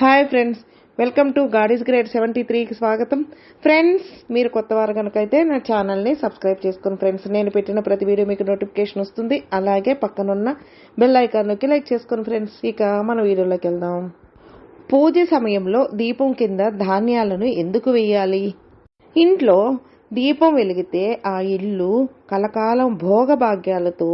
Hi friends welcome to గాడీస్ grade seventy త్రీకి స్వాగతం. ఫ్రెండ్స్ మీరు కొత్త వారు కనుకైతే నా ఛానల్ని సబ్స్క్రైబ్ చేసుకుని ఫ్రెండ్స్ నేను పెట్టిన ప్రతి వీడియో మీకు నోటిఫికేషన్ వస్తుంది. అలాగే పక్కనున్న బెల్ ఐకాన్ నొక్కి లైక్ చేసుకుని ఫ్రెండ్స్ ఇక మన వీడియోలోకి వెళ్దాం. పూజ సమయంలో దీపం కింద ధాన్యాలను ఎందుకు వేయాలి? ఇంట్లో దీపం వెలిగితే ఆ ఇల్లు కలకాలం భోగభాగ్యాలతో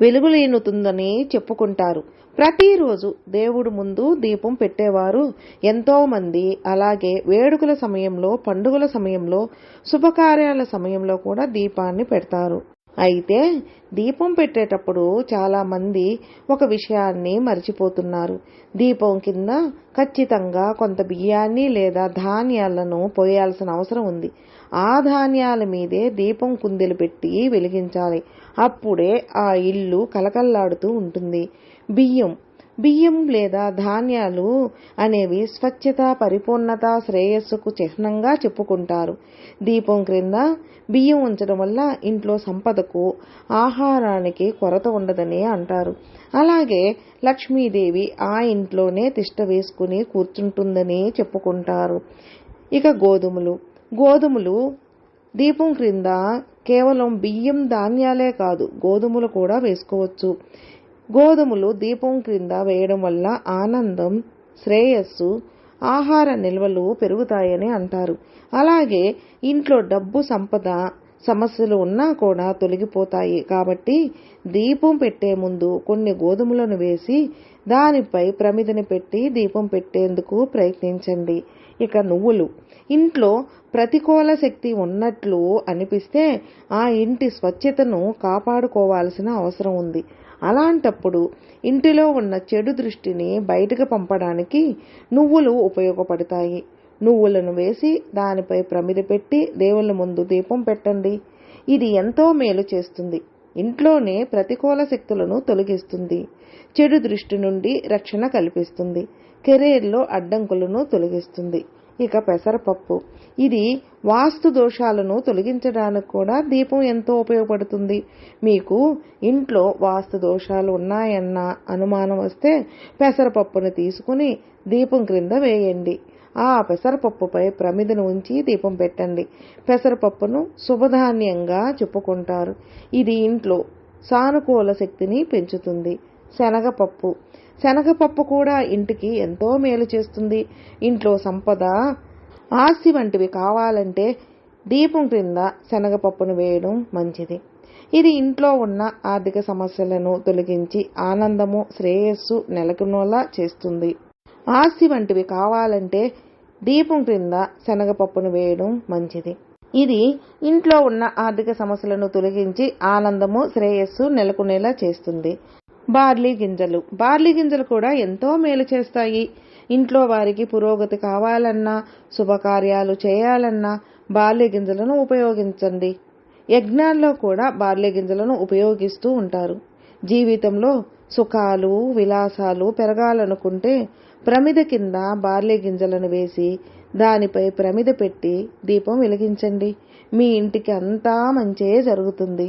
వెలుగులేనుతుందని చెప్పుకుంటారు. ప్రతిరోజు దేవుడు ముందు దీపం పెట్టేవారు ఎంతో మంది అలాగే వేడుకల సమయంలో పండుగల సమయంలో శుభకార్యాల సమయంలో కూడా దీపాన్ని పెడతారు. అయితే దీపం పెట్టేటప్పుడు చాలామంది ఒక విషయాన్ని మర్చిపోతున్నారు. దీపం కింద ఖచ్చితంగా కొంత బియ్యాన్ని లేదా ధాన్యాలను పోయాల్సిన అవసరం ఉంది. ఆ ధాన్యాల మీదే దీపం కుందెలు పెట్టి వెలిగించాలి. అప్పుడే ఆ ఇల్లు కలకల్లాడుతూ ఉంటుంది. బియ్యం బియ్యం లేదా ధాన్యాలు అనేవి స్వచ్ఛత పరిపూర్ణత శ్రేయస్సుకు చిహ్నంగా చెప్పుకుంటారు. దీపం క్రింద బియ్యం ఉంచడం వల్ల ఇంట్లో సంపదకు ఆహారానికి కొరత ఉండదని అంటారు. అలాగే లక్ష్మీదేవి ఆ ఇంట్లోనే తిష్ట వేసుకుని కూర్చుంటుందని చెప్పుకుంటారు. ఇక గోధుమలు. గోధుమలు దీపం క్రింద కేవలం బియ్యం ధాన్యాలే కాదు గోధుమలు కూడా వేసుకోవచ్చు. గోధుమలు దీపం క్రింద వేయడం వల్ల ఆనందం శ్రేయస్సు ఆహార నిల్వలు పెరుగుతాయని అంటారు. అలాగే ఇంట్లో డబ్బు సంపద సమస్యలు ఉన్నా కూడా తొలగిపోతాయి. కాబట్టి దీపం పెట్టే ముందు కొన్ని గోధుమలను వేసి దానిపై ప్రమిదని పెట్టి దీపం పెట్టేందుకు ప్రయత్నించండి. ఇక నువ్వులు. ఇంట్లో ప్రతికూల శక్తి ఉన్నట్లు అనిపిస్తే ఆ ఇంటి స్వచ్ఛతను కాపాడుకోవాల్సిన అవసరం ఉంది. అలాంటప్పుడు ఇంటిలో ఉన్న చెడు దృష్టిని బయటకు పంపడానికి నువ్వులు ఉపయోగపడతాయి. నువ్వులను వేసి దానిపై ప్రమిద పెట్టి దేవుళ్ళ ముందు దీపం పెట్టండి. ఇది ఎంతో మేలు చేస్తుంది. ఇంట్లోనే ప్రతికూల శక్తులను తొలగిస్తుంది. చెడు దృష్టి నుండి రక్షణ కల్పిస్తుంది. కెరీర్లో అడ్డంకులను తొలగిస్తుంది. ఇక పెసరపప్పు. ఇది వాస్తు దోషాలను తొలగించడానికి కూడా దీపం ఎంతో ఉపయోగపడుతుంది. మీకు ఇంట్లో వాస్తు దోషాలు ఉన్నాయన్న అనుమానం వస్తే పెసరపప్పును తీసుకుని దీపం క్రింద వేయండి. ఆ పెసరపప్పుపై ప్రమిదను ఉంచి దీపం పెట్టండి. పెసరపప్పును శుభధాన్యంగా చెప్పుకుంటారు. ఇది ఇంట్లో సానుకూల శక్తిని పెంచుతుంది. శనగపప్పు. శనగపప్పు కూడా ఇంటికి ఎంతో మేలు చేస్తుంది. ఇంట్లో సంపద ఆస్తి వంటివి కావాలంటే దీపం క్రింద శనగపప్పును వేయడం మంచిది. ఇది ఇంట్లో ఉన్న ఆర్థిక సమస్యలను తొలగించి ఆనందము శ్రేయస్సు నెలకొనేలా చేస్తుంది. ఆస్తి వంటివి కావాలంటే దీపం క్రింద శనగపప్పును వేయడం మంచిది. ఇది ఇంట్లో ఉన్న ఆర్థిక సమస్యలను తొలగించి ఆనందము శ్రేయస్సు నెలకొనేలా చేస్తుంది. బార్లీ గింజలు. బార్లీ గింజలు కూడా ఎంతో మేలు చేస్తాయి. ఇంట్లో వారికి పురోగతి కావాలన్నా శుభకార్యాలు చేయాలన్నా బార్లీ గింజలను ఉపయోగించండి. యజ్ఞాల్లో కూడా బార్లీ గింజలను ఉపయోగిస్తూ ఉంటారు. జీవితంలో సుఖాలు విలాసాలు పెరగాలనుకుంటే ప్రమిద కింద బార్లీ గింజలను వేసి దానిపై ప్రమిద పెట్టి దీపం వెలిగించండి. మీ ఇంటికి అంతా మంచే జరుగుతుంది.